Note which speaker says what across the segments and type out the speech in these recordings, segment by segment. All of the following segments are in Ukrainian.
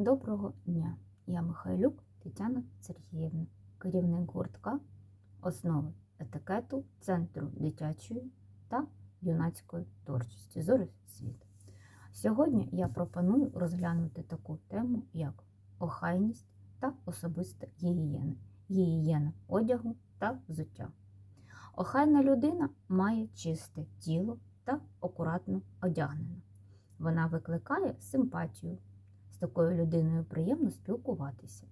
Speaker 1: Доброго дня! Я Михайлюк Тетяна Сергіївна, керівник гуртка основи етикету Центру дитячої та юнацької творчості Зори світ. Сьогодні я пропоную розглянути таку тему, як охайність та особиста гігієна, гігієна одягу та взуття. Охайна людина має чисте тіло та акуратно одягнена. Вона викликає симпатію. З такою людиною приємно спілкуватися.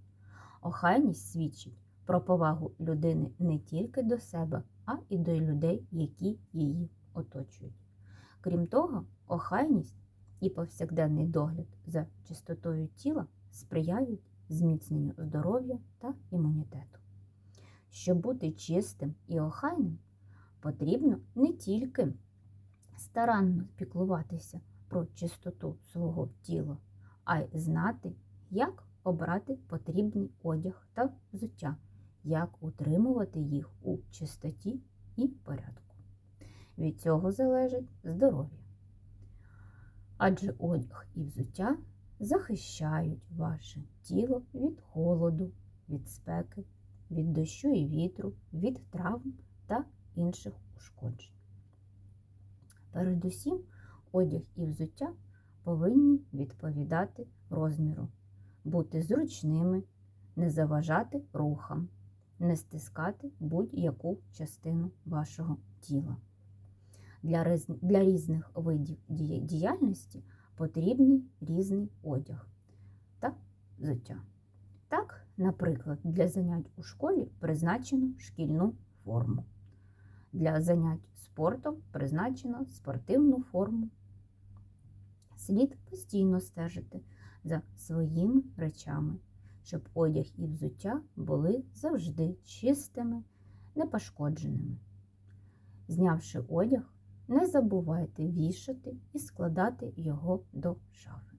Speaker 1: Охайність свідчить про повагу людини не тільки до себе, а і до людей, які її оточують. Крім того, охайність і повсякденний догляд за чистотою тіла сприяють зміцненню здоров'я та імунітету. Щоб бути чистим і охайним, потрібно не тільки старанно піклуватися про чистоту свого тіла, а й знати, як обрати потрібний одяг та взуття, як утримувати їх у чистоті і порядку. Від цього залежить здоров'я. Адже одяг і взуття захищають ваше тіло від холоду, від спеки, від дощу і вітру, від травм та інших ушкоджень. Передусім, одяг і взуття повинні відповідати розміру, бути зручними, не заважати рухам, не стискати будь-яку частину вашого тіла. Для. Для різних видів діяльності потрібний різний одяг та взуття. Так, наприклад, для занять у школі призначено шкільну форму. Для занять спортом призначено спортивну форму. Слід постійно стежити за своїми речами, щоб одяг і взуття були завжди чистими, непошкодженими. Знявши одяг, не забувайте вішати і складати його до шафи.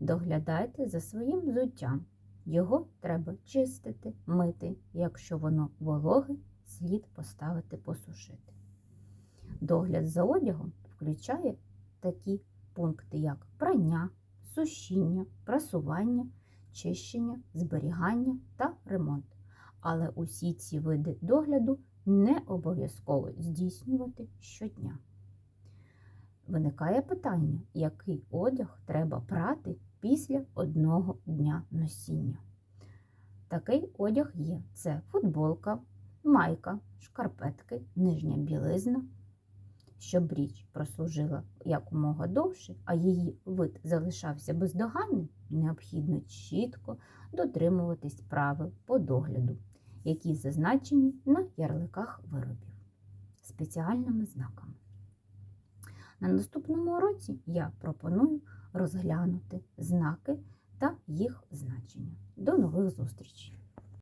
Speaker 1: Доглядайте за своїм взуттям. Його треба чистити, мити, якщо воно вологе, слід поставити посушити. Догляд за одягом включає такі пункти, як прання, сушіння, прасування, чищення, зберігання та ремонт. Але усі ці види догляду не обов'язково здійснювати щодня. Виникає питання, який одяг треба прати після одного дня носіння. Такий одяг є: це футболка, майка, шкарпетки, нижня білизна. Щоб річ прослужила якомога довше, а її вид залишався бездоганним, необхідно чітко дотримуватись правил по догляду, які зазначені на ярликах виробів спеціальними знаками. На наступному уроці я пропоную розглянути знаки та їх значення. До нових зустрічей!